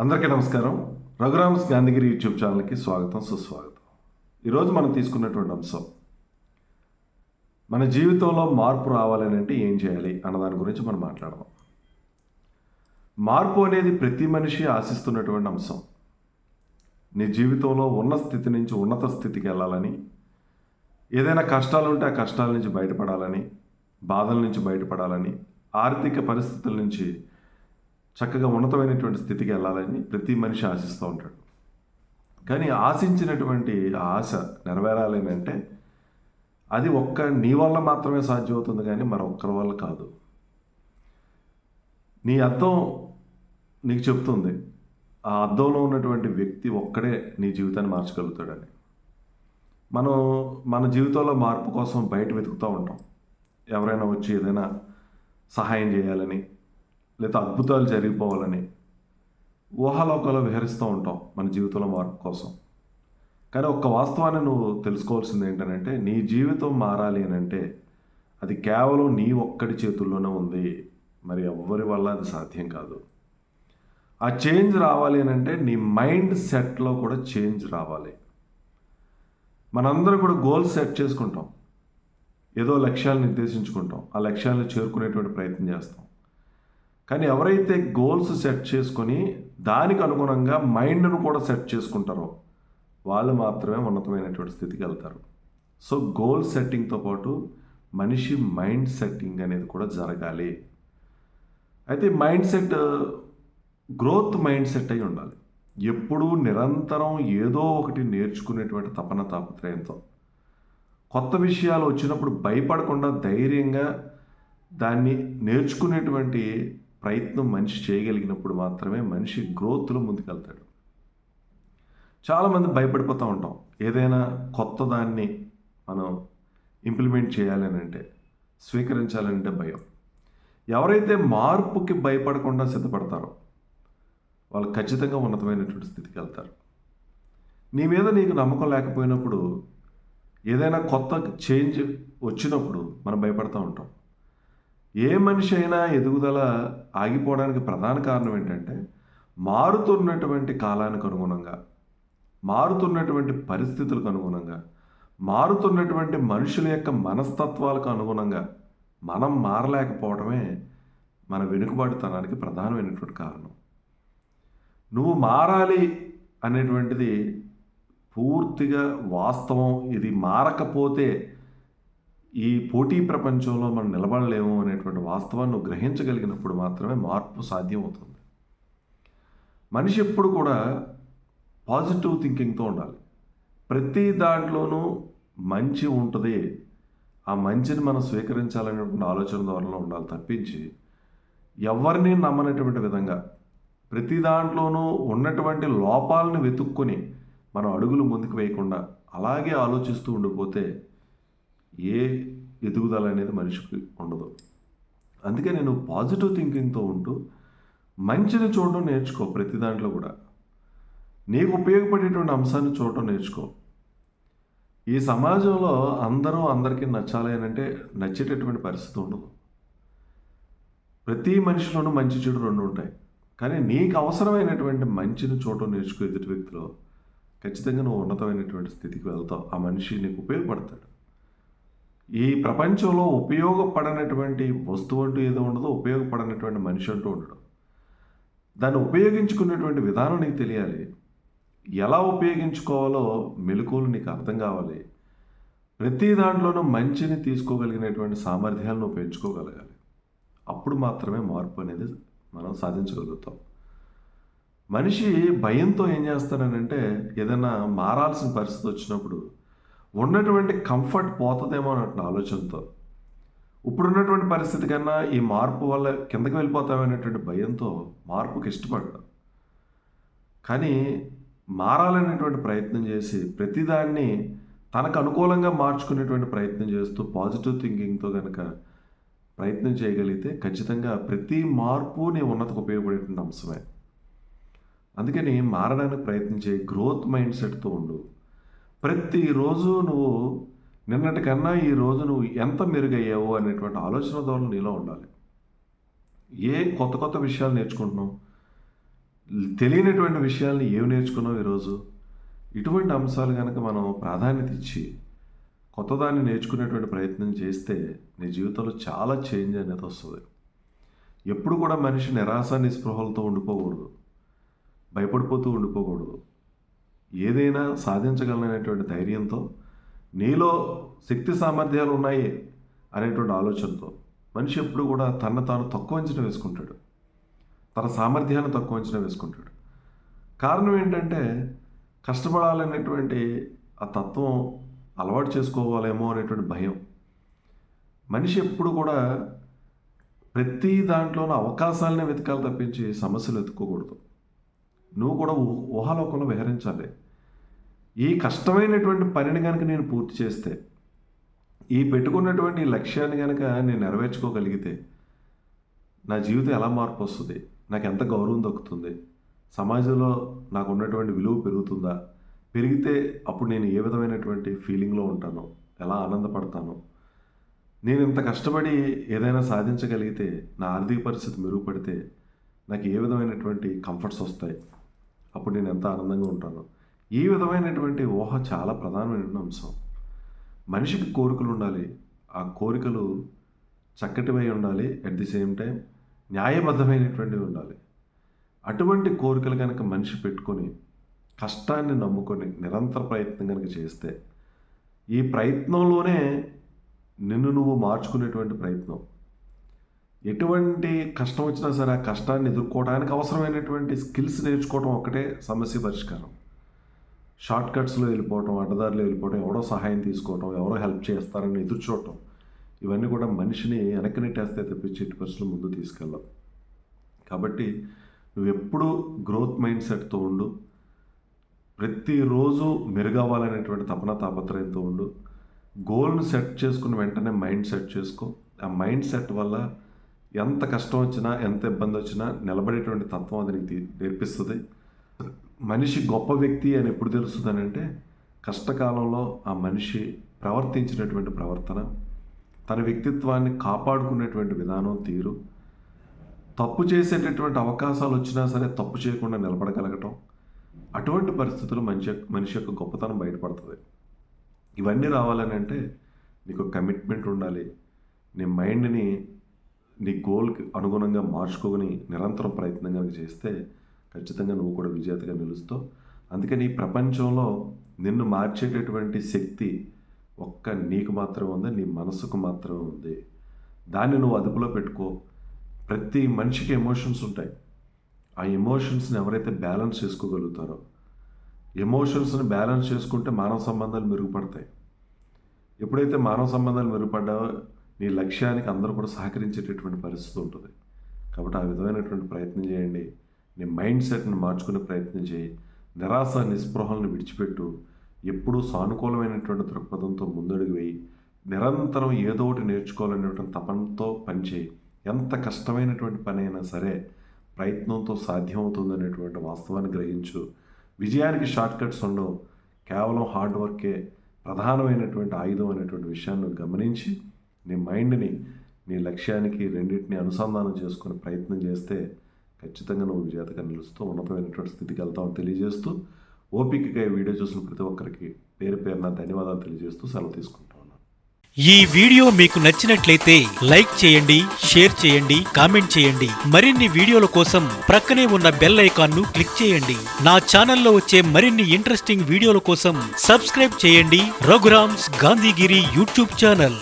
అందరికీ నమస్కారం. రఘురామ్స్ గాంధీగిరి యూట్యూబ్ ఛానల్కి స్వాగతం సుస్వాగతం. ఈరోజు మనం తీసుకున్నటువంటి అంశం మన జీవితంలో మార్పు రావాలని అంటే ఏం చేయాలి అన్న దాని గురించి మనం మాట్లాడదాం. మార్పు అనేది ప్రతి మనిషి ఆశిస్తున్నటువంటి అంశం. నీ జీవితంలో ఉన్న స్థితి నుంచి ఉన్నత స్థితికి వెళ్ళాలని ఏదైనా కష్టాలు ఉంటే ఆ కష్టాల నుంచి బయటపడాలని బాధల నుంచి బయటపడాలని ఆర్థిక పరిస్థితుల నుంచి చక్కగా ఉన్నతమైనటువంటి స్థితికి వెళ్ళాలని ప్రతి మనిషి ఆశిస్తూ ఉంటాడు. కానీ ఆశించినటువంటి ఆశ నెరవేరాలి అంటే అది ఒక్క నీ వల్ల మాత్రమే సాధ్యమవుతుంది కానీ మరొక్కరి వల్ల కాదు. నీ అర్థం నీకు చెప్తుంది. ఆ అర్థంలో ఉన్నటువంటి వ్యక్తి ఒక్కడే నీ జీవితాన్ని మార్చగలుగుతాడని. మనం మన జీవితంలో మార్పు కోసం బయట వెతుకుతూ ఉంటాం. ఎవరైనా వచ్చి ఏదైనా సహాయం చేయాలని లేదా అద్భుతాలు జరిగిపోవాలని ఊహాలోకాలు విహరిస్తూ ఉంటాం మన జీవితంలో మార్పు కోసం. కానీ ఒక్క వాస్తవాన్ని నువ్వు తెలుసుకోవాల్సింది ఏంటంటే నీ జీవితం మారాలి అని అంటే అది కేవలం నీ ఒక్కడి చేతుల్లోనే ఉంది. మరి ఎవ్వరి వల్ల అది సాధ్యం కాదు. ఆ చేంజ్ రావాలి అని అంటే నీ మైండ్ సెట్లో కూడా చేంజ్ రావాలి. మనందరం కూడా గోల్స్ సెట్ చేసుకుంటాం. ఏదో లక్ష్యాలు నిర్దేశించుకుంటాం. ఆ లక్ష్యాలను చేరుకునేటువంటి ప్రయత్నం చేస్తాం. కానీ ఎవరైతే గోల్స్ సెట్ చేసుకొని దానికి అనుగుణంగా మైండ్ను కూడా సెట్ చేసుకుంటారో వాళ్ళు మాత్రమే ఉన్నతమైనటువంటి స్థితికి వెళ్తారు. సో గోల్ సెట్టింగ్తో పాటు మనిషి మైండ్ సెట్టింగ్ అనేది కూడా జరగాలి. అయితే mind set growth mind set అయి ఉండాలి. ఎప్పుడూ నిరంతరం ఏదో ఒకటి నేర్చుకునేటువంటి తపన తాపత్రయంతో. కొత్త విషయాలు వచ్చినప్పుడు భయపడకుండా ధైర్యంగా దాన్ని నేర్చుకునేటువంటి ప్రయత్నం మనిషి చేయగలిగినప్పుడు మాత్రమే మనిషి గ్రోత్లో ముందుకెళ్తాడు. చాలామంది భయపడిపోతూ ఉంటాం. ఏదైనా కొత్త దాన్ని మనం ఇంప్లిమెంట్ చేయాలని అంటే స్వీకరించాలంటే భయం. ఎవరైతే మార్పుకి భయపడకుండా సిద్ధపడతారో వాళ్ళు ఖచ్చితంగా ఉన్నతమైనటువంటి స్థితికి వెళ్తారు. నీ మీద నీకు నమ్మకం లేకపోయినప్పుడు ఏదైనా కొత్త చేంజ్ వచ్చినప్పుడు మనం భయపడుతూ ఉంటాం. ఏ మనిషి అయినా ఎదుగుదల ఆగిపోవడానికి ప్రధాన కారణం ఏంటంటే మారుతున్నటువంటి కాలానికి అనుగుణంగా మారుతున్నటువంటి పరిస్థితులకు అనుగుణంగా మారుతున్నటువంటి మనుషుల యొక్క మనస్తత్వాలకు అనుగుణంగా మనం మారలేకపోవడమే మన వెనుకబాటుతనానికి ప్రధానమైనటువంటి కారణం. నువ్వు మారాలి అనేటువంటిది పూర్తిగా వాస్తవం. ఇది మారకపోతే ఈ పోటీ ప్రపంచంలో మనం నిలబడలేము అనేటువంటి వాస్తవాన్ని గ్రహించగలిగినప్పుడు మాత్రమే మార్పు సాధ్యం అవుతుంది మనిషి ఎప్పుడు కూడా పాజిటివ్ థింకింగ్తో ఉండాలి. ప్రతి దాంట్లోనూ మంచి ఉంటుంది. ఆ మంచిని మనం స్వీకరించాలనేటువంటి ఆలోచన ద్వారా ఉండాలి తప్పించి ఎవరిని నమ్మనటువంటి విధంగా ప్రతి దాంట్లోనూ ఉన్నటువంటి లోపాలను వెతుక్కొని మనం అడుగులు ముందుకు వేయకుండా అలాగే ఆలోచిస్తూ ఉండిపోతే ఏ ఎదుగుదల అనేది మనిషికి ఉండదు. అందుకే నేను పాజిటివ్ థింకింగ్తో ఉంటూ మంచిని చూడడం నేర్చుకో ప్రతి దాంట్లో కూడా. నీకు ఉపయోగపడేటువంటి అంశాన్ని చూడటం నేర్చుకో. ఈ సమాజంలో అందరూ అందరికీ నచ్చాలి అని అంటే నచ్చేటటువంటి పరిస్థితి ఉండదు. ప్రతి మనిషిలోనూ మంచి చెడు రెండు ఉంటాయి. కానీ నీకు అవసరమైనటువంటి మంచిని చూడటం నేర్చుకో ఎదుటి వ్యక్తిలో. ఖచ్చితంగా నువ్వు ఉన్నతమైనటువంటి స్థితికి వెళ్తావు. ఆ మనిషి నీకు ఉపయోగపడతాడు. ఈ ప్రపంచంలో ఉపయోగపడనటువంటి వస్తువు అంటూ ఏదో ఉండదో ఉపయోగపడనటువంటి మనిషి అంటూ ఉండడు. దాన్ని ఉపయోగించుకునేటువంటి విధానం నీకు తెలియాలి. ఎలా ఉపయోగించుకోవాలో మెలకువలు నీకు అర్థం కావాలి. ప్రతి దాంట్లోనూ మంచిని తీసుకోగలిగినటువంటి సామర్థ్యాలను పెంచుకోగలగాలి. అప్పుడు మాత్రమే మార్పు అనేది మనం సాధించగలుగుతాం. మనిషి భయంతో ఏం చేస్తాడనంటే ఏదైనా మారాల్సిన పరిస్థితి వచ్చినప్పుడు ఉన్నటువంటి కంఫర్ట్ పోతుందేమో అన్నట్టు ఆలోచనతో. ఇప్పుడున్నటువంటి పరిస్థితి కన్నా ఈ మార్పు వల్ల కిందకి వెళ్ళిపోతామనేటువంటి భయంతో మార్పుకి ఇష్టపడ్డా కానీ మారాలనేటువంటి ప్రయత్నం చేసి ప్రతిదాన్ని తనకు అనుకూలంగా మార్చుకునేటువంటి ప్రయత్నం చేస్తూ పాజిటివ్ థింకింగ్తో కనుక ప్రయత్నం చేయగలిగితే ఖచ్చితంగా ప్రతి మార్పు నీ ఉన్నతకు ఉపయోగపడేటువంటి అంశమే. అందుకని మారడానికి ప్రయత్నించే గ్రోత్ మైండ్ సెట్తో ఉండు. ప్రతిరోజు నువ్వు నిన్నటి కన్నా ఈ రోజు నువ్వు ఎంత మెరుగయ్యావు అనేటువంటి ఆలోచన ద్వారా నీలో ఉండాలి. ఏ కొత్త కొత్త విషయాలు నేర్చుకుంటున్నావు? తెలియనటువంటి విషయాల్ని ఏమి నేర్చుకున్నావు ఈరోజు? ఇటువంటి అంశాలు కనుక మనం ప్రాధాన్యత ఇచ్చి కొత్తదాన్ని నేర్చుకునేటువంటి ప్రయత్నం చేస్తే నీ జీవితంలో చాలా చేంజ్ అనేది వస్తుంది. ఎప్పుడు కూడా మనిషి నిరాశ నిస్పృహలతో ఉండిపోకూడదు. భయపడిపోతూ ఉండిపోకూడదు. ఏదైనా సాధించగలననేటువంటి ధైర్యంతో నీలో శక్తి సామర్థ్యాలు ఉన్నాయి అనేటువంటి ఆలోచనతో మనిషి ఎప్పుడు కూడా తన తాను తక్కువ అంచనా వేసుకుంటాడు. తన సామర్థ్యాన్ని తక్కువ అంచనా వేసుకుంటాడు. కారణం ఏంటంటే కష్టపడాలనేటువంటి ఆ తత్వం అలవాటు చేసుకోవాలేమో అనేటువంటి భయం. మనిషి ఎప్పుడు కూడా ప్రతి దాంట్లోనూ అవకాశాలనే వెతకాలి తప్పించి సమస్యలు వెతుక్కోకూడదు. నువ్వు కూడా ఊహాలోకంలో విహరించాలి. ఈ కష్టమైనటువంటి పనిని కనుక నేను పూర్తి చేస్తే ఈ పెట్టుకున్నటువంటి లక్ష్యాన్ని కనుక నేను నెరవేర్చుకోగలిగితే నా జీవితం ఎలా మార్పు వస్తుంది? నాకు ఎంత గౌరవం దక్కుతుంది? సమాజంలో నాకు ఉన్నటువంటి విలువ పెరుగుతుందా? పెరిగితే అప్పుడు నేను ఏ విధమైనటువంటి ఫీలింగ్లో ఉంటాను? ఎలా ఆనందపడతాను? నేను ఇంత కష్టపడి ఏదైనా సాధించగలిగితే నా ఆర్థిక పరిస్థితి మెరుగుపడితే నాకు ఏ విధమైనటువంటి కంఫర్ట్స్ వస్తాయి? అప్పుడు నేను ఎంత ఆనందంగా ఉంటాను. ఈ విధమైనటువంటి ఊహ చాలా ప్రధానమైన అంశం. మనిషికి కోరికలు ఉండాలి. ఆ కోరికలు చక్కటివై ఉండాలి. అట్ ది సేమ్ టైం న్యాయబద్ధమైనటువంటివి ఉండాలి. అటువంటి కోరికలు కనుక మనిషి పెట్టుకొని కష్టాన్ని నమ్ముకొని నిరంతర ప్రయత్నం కనుక చేస్తే ఈ ప్రయత్నంలోనే నిన్ను నువ్వు మార్చుకునేటువంటి ప్రయత్నం. ఎటువంటి కష్టం వచ్చినా సరే ఆ కష్టాన్ని ఎదుర్కోవడానికి అవసరమైనటువంటి స్కిల్స్ నేర్చుకోవడం ఒకటే సమస్య పరిష్కారం. షార్ట్ కట్స్లో వెళ్ళిపోవటం అడ్డదారిలో వెళ్ళిపోవటం ఎవరో సహాయం తీసుకోవటం ఎవరో హెల్ప్ చేస్తారని ఎదురు చూడటం ఇవన్నీ కూడా మనిషిని వెనక్కి నెట్టేస్తే తప్పించి ఎట్టి పరిస్థితులు ముందు తీసుకెళ్ళవు కాబట్టి నువ్వు ఎప్పుడూ గ్రోత్ మైండ్ సెట్తో ఉండు. ప్రతిరోజు మెరుగవ్వాలనేటువంటి తపన తాపత్రయంతో ఉండు. గోల్ను సెట్ చేసుకున్న వెంటనే మైండ్ సెట్ చేసుకో. ఆ మైండ్ సెట్ వల్ల ఎంత కష్టం వచ్చినా ఎంత ఇబ్బంది వచ్చినా నిలబడేటువంటి తత్వం అది నీకు తీ- నేర్పిస్తుంది. మనిషి గొప్ప వ్యక్తి అని ఎప్పుడు తెలుస్తుంది అంటే కష్టకాలంలో ఆ మనిషి ప్రవర్తించినటువంటి ప్రవర్తన తన వ్యక్తిత్వాన్ని కాపాడుకునేటువంటి విధానం తీరు తప్పు చేసేటటువంటి అవకాశాలు వచ్చినా సరే తప్పు చేయకుండా నిలబడగలగటం అటువంటి పరిస్థితులు మనిషి మనిషి యొక్క గొప్పతనం బయటపడుతుంది. ఇవన్నీ రావాలని అంటే నీకు కమిట్మెంట్ ఉండాలి. నీ మైండ్ని నీ గోల్కి అనుగుణంగా మార్చుకోని నిరంతరం ప్రయత్నం కనుక చేస్తే ఖచ్చితంగా నువ్వు కూడా విజేతగా నిలుస్తావు అందుకని ఈ ప్రపంచంలో నిన్ను మార్చేటటువంటి శక్తి ఒక్క నీకు మాత్రమే ఉంది నీ మనసుకు మాత్రమే ఉంది. దాన్ని నువ్వు అదుపులో పెట్టుకో. ప్రతి మనిషికి ఎమోషన్స్ ఉంటాయి. ఆ ఎమోషన్స్ని ఎవరైతే బ్యాలెన్స్ చేసుకోగలుగుతారో ఎమోషన్స్ని బ్యాలెన్స్ చేసుకుంటే మానవ సంబంధాలు మెరుగుపడతాయి. ఎప్పుడైతే మానవ సంబంధాలు మెరుగుపడ్డావో నీ లక్ష్యానికి అందరూ కూడా సహకరించేటటువంటి పరిస్థితి ఉంటుంది. కాబట్టి ఆ విధమైనటువంటి ప్రయత్నం చేయండి. నీ మైండ్ సెట్ని మార్చుకునే ప్రయత్నం చేయి. నిరాశ నిస్పృహలను విడిచిపెట్టు. ఎప్పుడూ సానుకూలమైనటువంటి దృక్పథంతో ముందడుగు వేయి. నిరంతరం ఏదో ఒకటి నేర్చుకోవాలనేటువంటి తపనతో పనిచేయి ఎంత కష్టమైనటువంటి పని అయినా సరే ప్రయత్నంతో సాధ్యమవుతుందనేటువంటి వాస్తవాన్ని గ్రహించు. విజయానికి షార్ట్ కట్స్ ఉండవు. కేవలం హార్డ్ వర్కే ప్రధానమైనటువంటి ఆయుధం అనేటువంటి విషయాన్ని గమనించి నీ మైండ్ని నీ లక్ష్యానికి రెండింటిని అనుసంధానం చేసుకునే ప్రయత్నం చేస్తే ఖచ్చితంగా నువ్వు విజేతగా నిలుస్తూ ఉన్నతమైనటువంటి స్థితికి వెళ్తామని తెలియజేస్తూ ఓపికగా ఈ వీడియో చూసిన ప్రతి ఒక్కరికి పేరు పేరున ధన్యవాదాలు తెలియజేస్తూ సెలవు తీసుకుంటా ఉన్నాను. ఈ వీడియో మీకు నచ్చినట్లయితే లైక్ చేయండి షేర్ చేయండి కామెంట్ చేయండి. మరిన్ని వీడియోల కోసం ప్రక్కనే ఉన్న బెల్ ఐకాన్ను క్లిక్ చేయండి. నా ఛానల్లో వచ్చే మరిన్ని ఇంట్రెస్టింగ్ వీడియోల కోసం సబ్స్క్రైబ్ చేయండి. Raghuram's Gandhigiri YouTube channel.